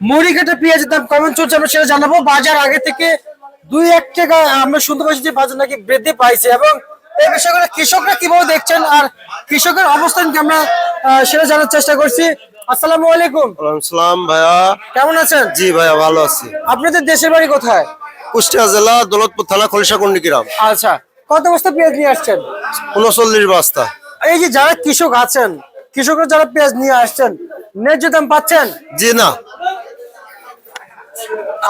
মুড়ি কাটা পেঁয়াজের দাম কেমন চলছে আমরা সেটা জানাব। বাজার আগে থেকে দুই এক টাকা আমরা শুনতে পাচ্ছি যে বাজার নাকি বৃদ্ধি পাইছে এবং এই বিষয়গুলো কৃষকরা কীভাবে দেখছেন আর কৃষকের অবস্থান কি আমরা সেটা জানার চেষ্টা করছি। আসসালামু আলাইকুম। সালাম ভাইয়া। কেমন আছেন? জি ভাইয়া ভালো আছি। আপনাদের দেশের বাড়ি কোথায়? কুষ্টিয়া জেলা দৌলতপুর থানা খলিশাকুন্ডি গ্রাম আচ্ছা কত বস্তা পেঁয়াজ নিয়ে আসছেন? উনচল্লিশ বস্তা। এই যে যারা কৃষক আছেন কৃষকরা যারা পেঁয়াজ নিয়ে আসছেন ন্যায্য দাম পাচ্ছেন? জি না।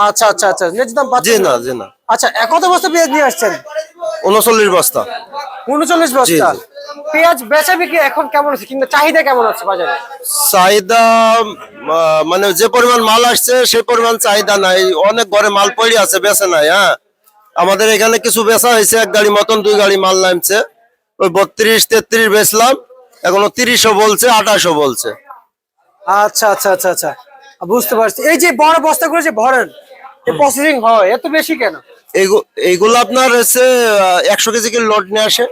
আচ্ছা আচ্ছা আচ্ছা ন্যায্য দাম জি পাচ্ছেন না জি না। আচ্ছা এ কত বস্তা পেঁয়াজ নিয়ে আসছেন? উনচল্লিশ বস্তা। উনচল্লিশ বস্তা। পেঁয়াজ বেচা বিক্রি এখন কেমন আছে কিন্তু চাহিদা কেমন আছে বাজারে? চাহিদা মানে যে পরিমাণ মাল আসছে সেই পরিমাণ চাহিদা নাই। অনেক ঘরে মাল পড়ে আছে বেচে নাই হ্যাঁ? আমাদের এখানে কিছু বেচা হয়েছে এক গাড়ি মতন দুই গাড়ি মাল নামছে। ওই বত্রিশ তেত্রিশ বেচলাম। এখনও তিরিশও বলছে আঠাশও বলছে। আচ্ছা আচ্ছা আচ্ছা আচ্ছা। বুঝতে পারছি। এই যে বড় বস্তাগুলো যে ভরেন প্রসেসিং হয় এত বেশি কেন? এইগুলো আপনার হচ্ছে একশো কেজি লোড নিয়ে আসে।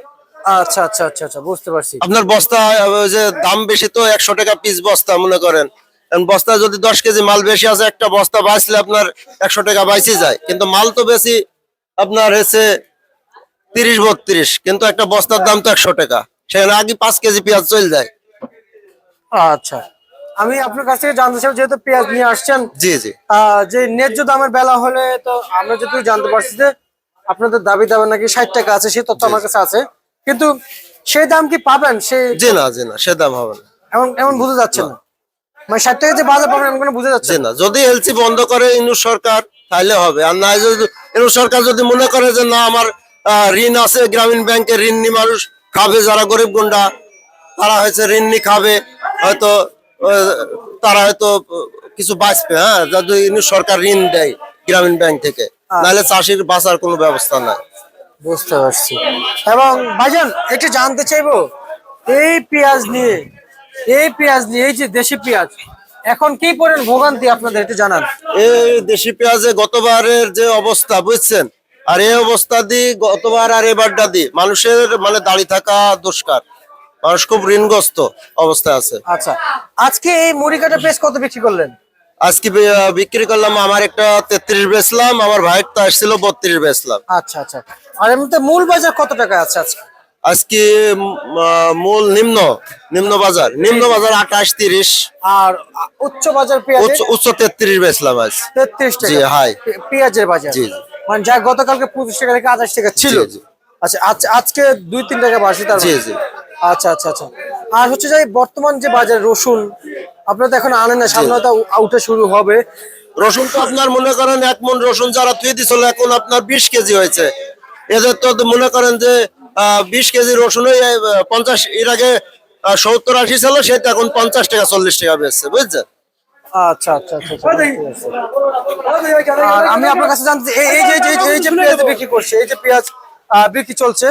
আচ্ছা আচ্ছা আচ্ছা আচ্ছা বুঝতে পারছি। আপনার বস্তা ওই যে দাম বেশি তো একশো টাকা পিস বস্তা মনে করেন। বস্তা যদি দশ কেজি মাল বেশি আছে একটা বস্তা বাঁচলে আপনার একশো টাকা বাইসে যায়। কিন্তু মাল তো বেশি আপনার হচ্ছে তিরিশ বত্রিশ কিন্তু একটা বস্তার দাম তো একশো টাকা। সেখানে আগে পাঁচ কেজি পেঁয়াজ চলে যায়। আচ্ছা। আমি আপনার কাছ থেকে জানতে চাই যেহেতু পেঁয়াজ নিয়ে আসছেন জি জি। যে ন্যায্য দামের বেলা হলে তো আমরা যেটুকু জানতে পারছি যে আপনাদের দাবি দাম নাকি ষাট টাকা আছে সেই তথ্য আমার কাছে আছে। কিন্তু সেই দাম কি পাবেন? সেই জি না জি না সে দাম হবে না। এমন এমন বুঝে যাচ্ছে না। মানে ষাট টাকা যে বাজার পাবেন এমন কোনো বুঝে যাচ্ছে না। যদি এলসি বন্ধ করে ইনু সরকার তাহলে হবে। আর না যদি ইনু সরকার যদি মনে করে যে না আমার ঋণ আছে গ্রামীণ ব্যাংকে ঋণ নি মানুষ খাবে যারা গরিব গুন্ডা তারা হয়েছে ঋণ নি খাবে হয়তো তারা হয়তো কিছু বাঁচবে হ্যাঁ? যদি সরকার ঋণ দেয় গ্রামীণ ব্যাংক থেকে নাহলে চাষির বাঁচার কোনো ব্যবস্থা নাই। বুঝতে পারছি। এবং ভাইজান একটু জানতে চাইব এই পেঁয়াজ নিয়ে এই পেঁয়াজ নিয়ে এই যে দেশি পেঁয়াজ এখন কি পরিমাণ ভোগান্তি আপনাদের একটু জানান। এই দেশি পেঁয়াজে গতবারের যে অবস্থা বুঝছেন? আর এই অবস্থা দি গতবার আর এবারটা দি মানুষের মানে দাঁড়িয়ে থাকা দুষ্কার। মানুষ খুব ঋণগ্রস্ত অবস্থায় আছে। আচ্ছা। আজকে এই মুড়ি কাটা পেঁয়াজ কত বিক্রি করলেন? আজকে বিক্রি করলাম আমার একটা তেত্রিশ বেচলাম আমার ভাইয়ের তো আসছিল বত্রিশ বেচলাম। আচ্ছা আচ্ছা। আর এমনিতে মূল বাজার কত টাকা আছে আজকে? আজকে মূল নিম্ন নিম্ন বাজার নিম্ন বাজার আঠাশ তিরিশ। আর উচ্চ বাজার উচ্চ তেত্রিশ বেচলাম আজ। তেত্রিশ টাকা। হাই। পেঁয়াজের বাজার। জি। মানে যা গতকালকে পঁচিশ টাকা থেকে আঠাশ টাকা ছিল। আচ্ছা আজকে দুই তিন টাকা বাড়ছে তার জি, মানে? জি। আচ্ছা আচ্ছা আচ্ছা। আর হচ্ছে যে বর্তমান যে বাজার রসুন আপনারা তো এখন আনেন না সামনে তো উঠে শুরু হবে। রসুন তো আপনার মনে করেন এক মন রসুন যারা তুই দিছিল এখন আপনার বিশ কেজি হয়েছে। এদের তো মনে করেন যে বিশ কেজি রসুন পঞ্চাশ এর আগে সত্তর আশি ছিল সেটা এখন পঞ্চাশ টাকা চল্লিশ টাকা বেচছে বুঝছেন? আচ্ছা আচ্ছা আচ্ছা আচ্ছা, আমি আপনার কাছে জানতে এই যে এই যে- এই যে পেঁয়াজ বিক্রি করছে এই যে পেঁয়াজ বিক্রি চলছে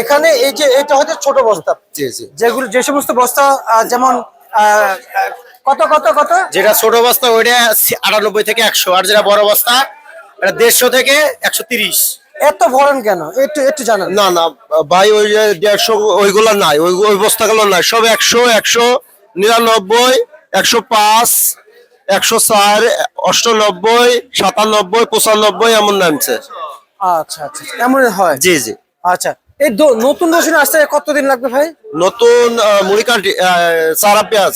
এখানে এই যে এটা হচ্ছে ছোট বস্তা। যেগুলো যে সমস্ত বস্তা যেমন কত কত কত? যেটা ছোট বস্তা ওইটা আটানব্বই থেকে একশো। আর যেটা বড় বস্তা এটা দেড়শো থেকে একশো তিরিশ। এত ভরেন কেন? একটু একটু জানান। না না ভাই ওই যে দেড়শো ওইগুলো নাই ওই ওই বস্তাগুলো নাই। সব একশো একশো নিরানব্বই একশো পাঁচ একশো চার অষ্টানব্বই সাতানব্বই পঁচানব্বই এমন নামছে। আচ্ছা আচ্ছা এমন হয়? জি জি। আচ্ছা। এই নতুন রসুন আসতে কতদিন লাগবে ভাই? নতুন আহ, মুড়ি আহ, চারা পেঁয়াজ।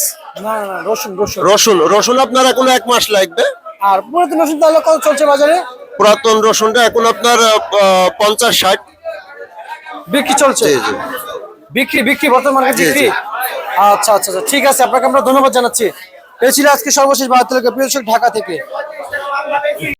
রসুন রসুন। রসুন রসুন আপনার এখন এক মাস লাগবে। আর পুরাতন রসুন তাহলে কত চলছে বাজারে? পুরাতন রসুনটা এখন আপনার পঞ্চাশ ষাট। বিক্রি চলছে? বিক্রি বিক্রি বর্তমান বিক্রি? আচ্ছা আচ্ছা আচ্ছা ঠিক আছে আপনাকে আমরা ধন্যবাদ জানাচ্ছি। এই ছিল আজকে সর্বশেষ ভারত ঢাকা থেকে।